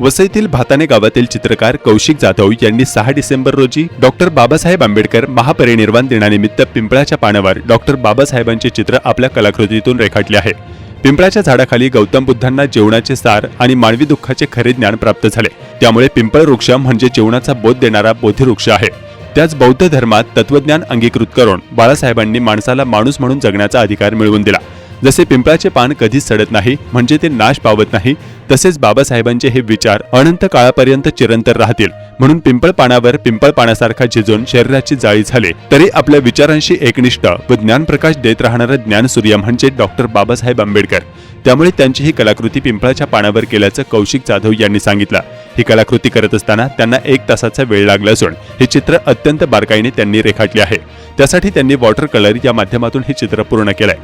वसईतील भाताने गावातील चित्रकार कौशिक जाधव यांनी सहा डिसेंबर रोजी डॉक्टर बाबासाहेब आंबेडकर महापरिनिर्वाण दिनानिमित्त पिंपळाच्या पानावर डॉक्टर बाबासाहेबांचे चित्र आपल्या कलाकृतीतून रेखाटले आहे. पिंपळाच्या झाडाखाली गौतम बुद्धांना जेवणाचे सार आणि मानवी दुःखाचे खरे ज्ञान प्राप्त झाले. त्यामुळे पिंपळ वृक्ष म्हणजे जेवणाचा बोध देणारा बोधिवृक्ष आहे. त्याच बौद्ध धर्मात तत्वज्ञान अंगीकृत करून बाळासाहेबांनी माणसाला माणूस म्हणून जगण्याचा अधिकार मिळवून दिला. जसे पिंपळाचे पान कधीच सडत नाही म्हणजे ते नाश पावत नाही तसेच बाबासाहेबांचे हे विचार अनंत काळापर्यंत चिरंतर राहतील. म्हणून पिंपळ पानावर पिंपळ पानासारखा झिजून शरीराची जाळी झाले तरी आपल्या विचारांशी एकनिष्ठ व ज्ञानप्रकाश देत राहणारं ज्ञानसूर्य म्हणजे डॉक्टर बाबासाहेब आंबेडकर. त्यामुळे त्यांची ही कलाकृती पिंपळाच्या पानावर केल्याचं कौशिक जाधव यांनी सांगितलं. ही कलाकृती करत असताना त्यांना एक तासाचा वेळ लागला असून हे चित्र अत्यंत बारकाईने त्यांनी रेखाटले आहे. त्यासाठी त्यांनी वॉटर कलर या माध्यमातून हे चित्र पूर्ण केलंय.